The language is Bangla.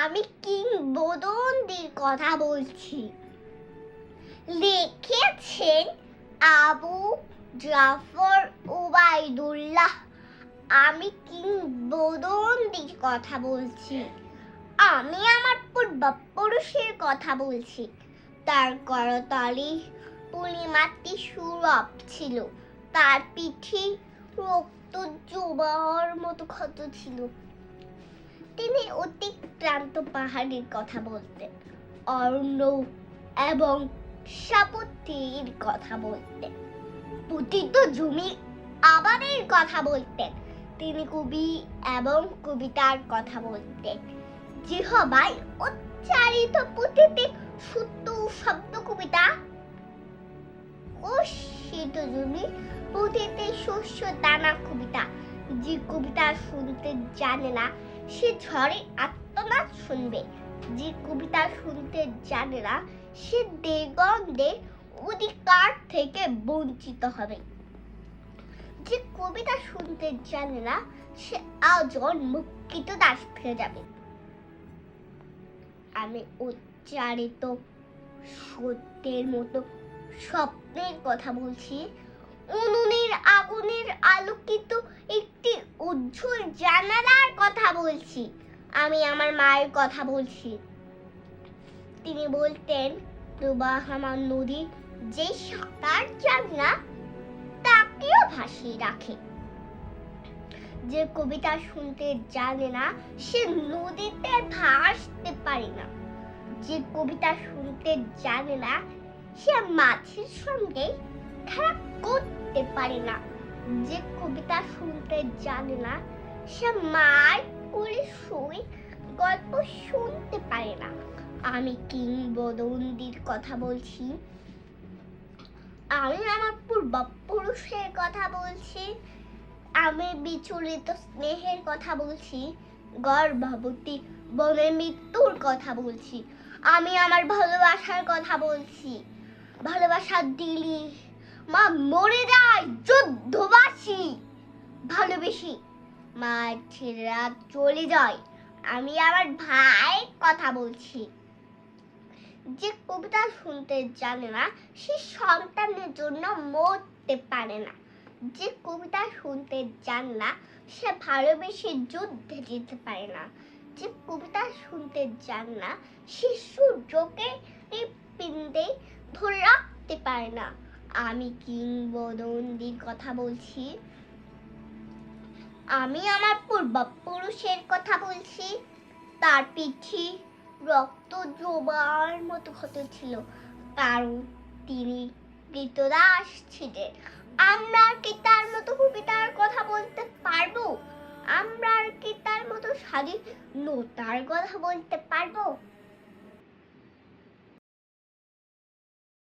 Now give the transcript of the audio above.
আমি কিংবদন্তির কথা বলছি। লিখেছেন আবু জাফর উবাইদুল্লাহ। আমি কিংবদন্তির কথা বলছি। আমি আমার পূর্বপুরুষের কথা বলছি। তার করতালি পূর্ণিমাটি সুরভ ছিল। তার পিঠে রক্ত জোবার মতো ক্ষত ছিল। তিনি অতিক্রান্ত পাহাড়ের কথা বলতেন, অরণ্য এবং সাপত্তির কথা বলতেন। পতিত জমি আবাদের কথা বলতেন। তিনি কবি এবং কবিতার কথা বলতেন। জিহবাই উচ্চারিত পুঁথিতে সত্য শব্দ কবিতা ও শীত জমি পুঁথিতে শস্য, দানা কবিতা। যে কবিতা শুনতে জানে না সে ঝড়ে আত্মনাদ শুনবে। যে কবিতা শুনতে জানে না, সে দেগন্ধে অধিকার থেকে বঞ্চিত হবে। যে কবিতা শুনতে জানে না, সে আজন মুক্তিত দাস হয়ে যাবে। আমি উচ্চারিত সত্যের মতো স্বপ্নের কথা বলছি। উনুনের আগুনের আলোকিত উজ্জ্বল জানালার কথা বলছি। আমি আমার মায়ের কথা বলছি। তিনি বলতেন প্রবাহমান নদী যে সাঁতার জানে না, তাকেও ভাসিয়ে রাখে। যে কবিতা শুনতে জানে না, সে নদীতে ভাসতে পারে না। যে কবিতা শুনতে জানে না, সে মাছের সঙ্গে খেলা করতে পারে না। যে কবিতা শুনতে জানে না, সে মার করে শুই গল্প শুনতে পারে না। আমি কিংবদন্তির কথা বলছি। আমি আমার পূর্বপুরুষের কথা বলছি। আমি বিচলিত স্নেহের কথা বলছি। গর্ভবতী বনের মৃত্যুর কথা বলছি। আমি আমার ভালোবাসার কথা বলছি। ভালোবাসা দিলি, মা মরে যায় যুদ্ধবাসী। ভালোবেসি মা ছেলেরা চলে যায়। আমি আমার ভাইয়ের কথা বলছি। যে কবিতা শুনতে জানে না, সে সন্তানের জন্য মরতে পারে না। যে কবিতা শুনতে জানে না, সে ভালোবেসে যুদ্ধে যেতে পারে না। যে কবিতা শুনতে জানে না, সে সূর্যকে পিণ্ডে ধরে রাখতে পারে না। আমি কিংবদন্তির কথা বলছি। আমি আমার পূর্বপুরুষের কথা বলছি। তার পিঠি রক্ত জোবার মতো ক্ষত ছিল। কারণ তিনি কৃতদাস ছিলেন। আমরা কি তার মতো কবিতার কথা বলতে পারব? আমরা কি তার মতো স্বাধীনতার কথা বলতে পারব?